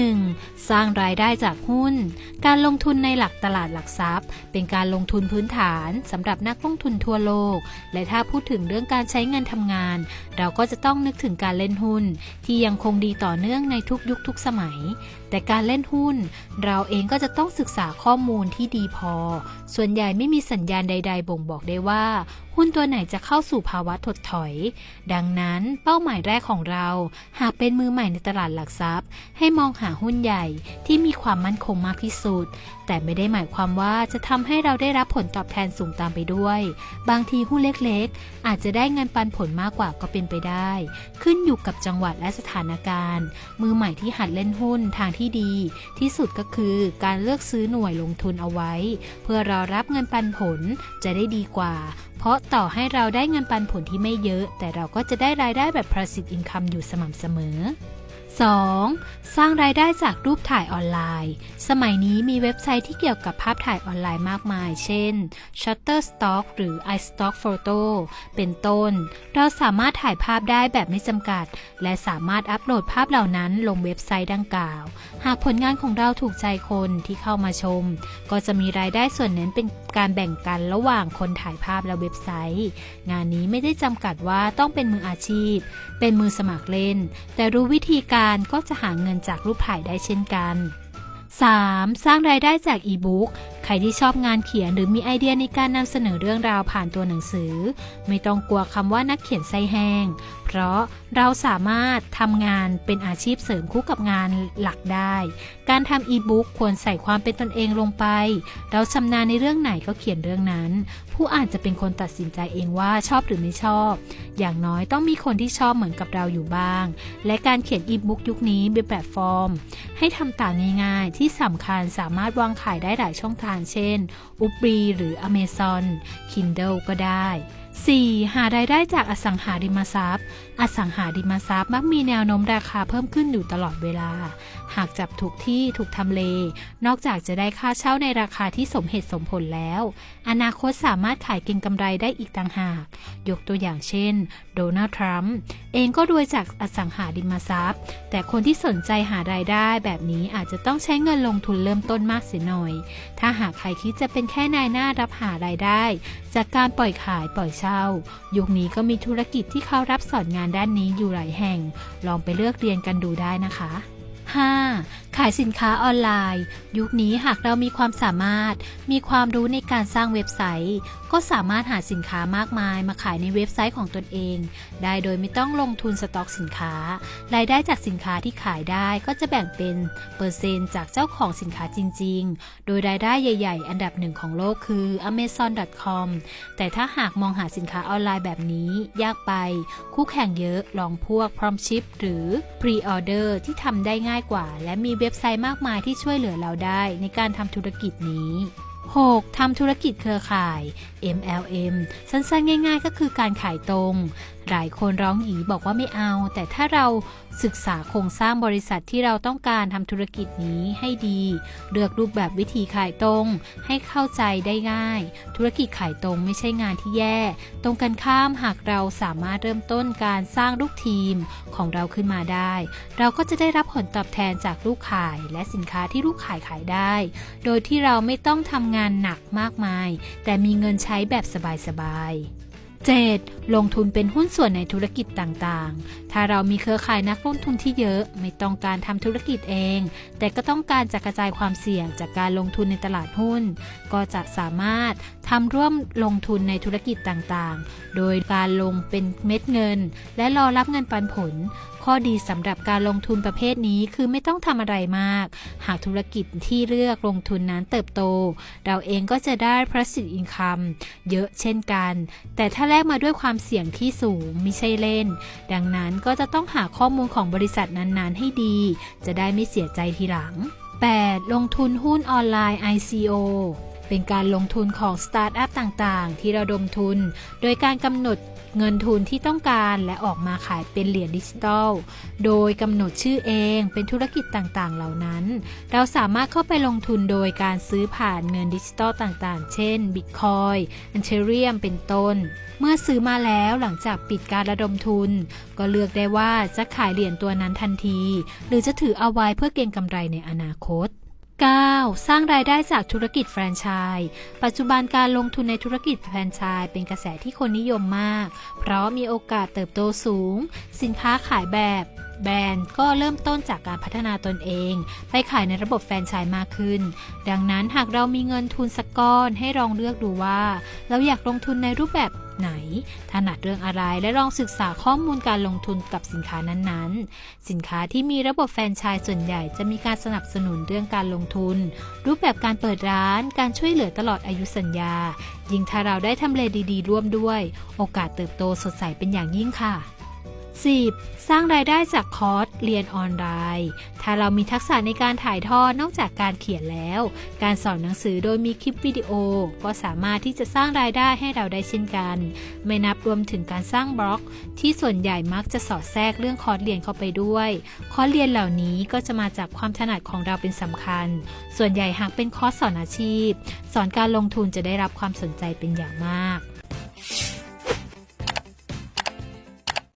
1. สร้างรายได้จากหุ้น การลงทุนในหลักตลาดหลักทรัพย์ เป็นการลงทุนพื้นฐานสำหรับนักลงทุนทั่วโลก และถ้าพูดถึงเรื่องการใช้เงินทำงาน เราก็จะต้องนึกถึงการเล่นหุ้น ที่ยังคงดีต่อเนื่องในทุกยุคทุกสมัย แต่การเล่นหุ้น เราเองก็จะต้องศึกษาข้อมูลที่ดีพอ ส่วนใหญ่ไม่มีสัญญาณใด ๆ บ่งบอกได้ว่า หุ้นตัวไหนจะเข้าสู่ภาวะถดถอย ดังนั้นเป้าหมายแรกของเรา หากเป็นมือใหม่ในตลาดหลักทรัพย์ ให้มองหาหุ้นใหญ่ที่มีความมั่นคงมากที่สุด แต่ไม่ได้หมายความว่าจะทำให้เราได้รับผลตอบแทนสูงตามไปด้วย บางทีหุ้นเล็กๆ อาจจะได้เงินปันผลมากกว่าก็เป็นไปได้ ขึ้นอยู่กับจังหวัดและสถานการณ์ มือใหม่ที่หัดเล่นหุ้นทางที่ดี ที่สุดก็คือการเลือกซื้อหน่วยลงทุนเอาไว้ เพื่อรอรับเงินปันผลจะได้ดีกว่า เพราะต่อให้เราได้เงินปันผลที่ไม่เยอะ แต่เราก็จะได้รายได้แบบ passive income อยู่สม่ำเสมอ 2. สร้างรายได้จากรูปถ่ายออนไลน์ สมัยนี้มีเว็บไซต์ที่เกี่ยวกับภาพถ่ายออนไลน์มากมาย เช่น Shutterstock หรือ iStock Photo เป็นต้น เราสามารถถ่ายภาพได้แบบไม่จำกัด และสามารถอัปโหลดภาพเหล่านั้นลงเว็บไซต์ดังกล่าว หากผลงานของเราถูกใจคนที่เข้ามาชม ก็จะมีรายได้ส่วนนั้นเป็นการแบ่งกันระหว่างคนถ่ายภาพและเว็บไซต์ งานนี้ไม่ได้จำกัดว่าต้องเป็นมืออาชีพ เป็นมือสมัครเล่น แต่รู้วิธีการก็จะหาเงินจากรูปถ่ายได้เช่นกัน 3. สร้างรายได้จากอีบุ๊กใครที่ชอบงานเขียนหรือมีไอเดียในการนำเสนอเรื่องราวผ่านตัวหนังสือ ไม่ต้องกลัวคำว่านักเขียนไส้แห้ง เพราะเราสามารถทำงานเป็นอาชีพเสริมคู่กับงานหลักได้ การทำอีบุ๊กควรใส่ความเป็นตนเองลงไป เราชำนาญในเรื่องไหนก็เขียนเรื่องนั้น ผู้อ่านจะเป็นคนตัดสินใจเองว่าชอบหรือไม่ชอบ อย่างน้อยต้องมีคนที่ชอบเหมือนกับเราอยู่บ้าง และการเขียนอีบุ๊กยุคนี้เป็นแพลตฟอร์ม ให้ทำตามง่ายๆ ที่สำคัญสามารถวางขายได้หลายช่องทางเช่นอุบรีหรือ Amazon Kindle ก็ได้ 4. หารายได้จากอสังหาริมทรัพย์ อสังหาริมทรัพย์มักมีแนวโน้มราคาเพิ่มขึ้นอยู่ตลอดเวลา หากจับถูกที่ถูกทำเล นอกจากจะได้ค่าเช่าในราคาที่สมเหตุสมผลแล้ว อนาคตสามารถขายเก็งกำไรได้อีกต่างหาก ยกตัวอย่างเช่น โดนัลด์ทรัมป์เองก็รวยจากอสังหาริมทรัพย์ แต่คนที่สนใจหารายได้แบบนี้อาจจะต้องใช้เงินลงทุนเริ่มต้นมากเสียหน่อย ถ้าหากใครคิดจะเป็นแค่นายหน้ารับหารายได้ จากการปล่อยขายปล่อยเช่า ยุคนี้ก็มีธุรกิจที่เขารับสอนงานด้านนี้อยู่หลายแห่ง ลองไปเลือกเรียนกันดูได้นะคะ 哈。ขายสินค้าออนไลน์ ยุคนี้หากเรามีความสามารถ มีความรู้ในการสร้างเว็บไซต์ ก็สามารถหาสินค้ามากมายมาขายในเว็บไซต์ของตนเอง ได้โดยไม่ต้องลงทุนสต็อกสินค้า รายได้จากสินค้าที่ขายได้ก็จะแบ่งเป็นเปอร์เซ็นต์จากเจ้าของสินค้าจริง ๆ โดยรายได้ใหญ่ ๆ อันดับหนึ่งของโลกคือ amazon.com แต่ถ้าหากมองหาสินค้าออนไลน์แบบนี้ยากไป คู่แข่งเยอะลองพวกพร้อมชิปหรือ Pre-order ที่ทำได้ง่ายกว่า และมีเว็บไซต์มากมายที่ช่วยเหลือเราได้ในการทำธุรกิจนี้ 6. ทำธุรกิจเครือข่าย MLM สั้นๆ ง่ายๆ ก็คือการขายตรงหลายคนร้องหยีบอกว่าไม่เอา แต่ถ้าเราศึกษาโครงสร้างบริษัทที่เราต้องการทำธุรกิจนี้ให้ดี เลือกรูปแบบวิธีขายตรง ให้เข้าใจได้ง่าย ธุรกิจขายตรงไม่ใช่งานที่แย่ ตรงกันข้ามหากเราสามารถเริ่มต้นการสร้างลูกทีมของเราขึ้นมาได้ เราก็จะได้รับผลตอบแทนจากลูกขาย และสินค้าที่ลูกขายขายได้ โดยที่เราไม่ต้องทำงานหนักมากมาย แต่มีเงินใช้แบบสบายๆ 7. ลงทุนเป็นหุ้นส่วนในธุรกิจต่างๆ ถ้าเรามีเครือข่ายนักลงทุนที่เยอะ ไม่ต้องการทำธุรกิจเอง แต่ก็ต้องการจะกระจายความเสี่ยงจากการลงทุนในตลาดหุ้น ก็จะสามารถำร่วมลงทุนในธุรกิจต่างๆ โดยการลงเป็นเม็ดเงิน และรอรับเงินปันผล ข้อดีสำหรับการลงทุนประเภทนี้คือไม่ต้องทำอะไรมาก หากธุรกิจที่เลือกลงทุนนั้นเติบโต เราเองก็จะได้ passive income เยอะเช่นกัน แต่ถ้าแลกมาด้วยความเสี่ยงที่สูงไม่ใช่เล่น ดังนั้นก็จะต้องหาข้อมูลของบริษัทนั้นๆ ให้ดี จะได้ไม่เสียใจทีหลัง 8. ลงทุนหุ้นออนไลน์ ICO เป็นการลงทุนของสตาร์ทอัพต่างๆ ที่ระดมทุน โดยการกำหนดเงินทุนที่ต้องการและออกมาขายเป็นเหรียญดิจิตอล โดยกำหนดชื่อเองเป็นธุรกิจต่างๆ เหล่านั้น เราสามารถเข้าไปลงทุนโดยการซื้อผ่านเงินดิจิตอลต่างๆ เช่น Bitcoin, Ethereum เป็นต้น เมื่อซื้อมาแล้วหลังจากปิดการระดมทุน ก็เลือกได้ว่าจะขายเหรียญตัวนั้นทันที หรือจะถือเอาไว้เพื่อเก็งกำไรในอนาคต 9. สร้างรายได้จากธุรกิจแฟรนไชส์ปัจจุบันการลงทุนในธุรกิจแฟรนไชส์เป็นกระแสที่คนนิยมมาก เพราะมีโอกาสเติบโตสูง สินค้าขายแบบแบรนด์ก็เริ่มต้นจากการพัฒนาตนเอง ไปขายในระบบแฟรนไชส์มากขึ้น ดังนั้นหากเรามีเงินทุนสักก้อนให้ลองเลือกดูว่า เราอยากลงทุนในรูปแบบ ไหน ถนัดเรื่องอะไรและลองศึกษาข้อมูลการลงทุนกับสินค้านั้นๆ สินค้าที่มีระบบแฟรนไชส์ส่วนใหญ่จะมีการสนับสนุนเรื่องการลงทุน รูปแบบการเปิดร้านการช่วยเหลือตลอดอายุสัญญา ยิ่งถ้าเราได้ทำเลดีๆ ร่วมด้วย โอกาสเติบโตสดใสเป็นอย่างยิ่งค่ะ 10. สร้างรายได้จากคอร์สเรียนออนไลน์ ถ้าเรามีทักษะในการถ่ายทอดนอกจากการเขียนแล้ว การสอนหนังสือโดยมีคลิปวิดีโอ ก็สามารถที่จะสร้างรายได้ให้เราได้เช่นกัน ไม่นับรวมถึงการสร้างบล็อก ที่ส่วนใหญ่มักจะสอดแทรกเรื่องคอร์สเรียนเข้าไปด้วย คอร์สเรียนเหล่านี้ก็จะมาจากความถนัดของเราเป็นสำคัญ ส่วนใหญ่หากเป็นคอร์สสอนอาชีพ สอนการลงทุนจะได้รับความสนใจเป็นอย่างมาก